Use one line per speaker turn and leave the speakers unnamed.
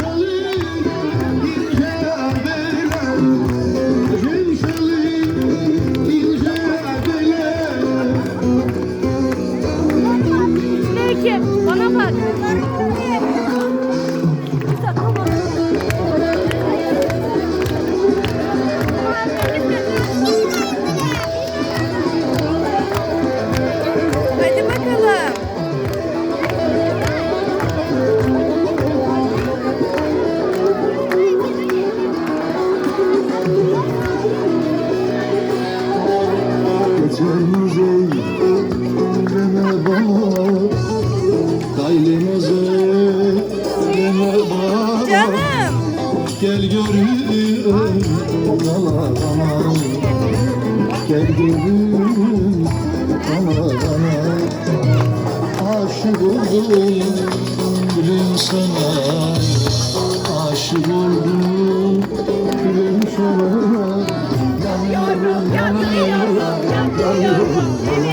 Angelim. Çölümüze deme bana Kaylımıza deme bana Canım. Gel görün yalan Gel görün bana bana Aşık oldum gülüm sana Aşık oldum gülüm sana Yanıyorum yanıyorum yanıyor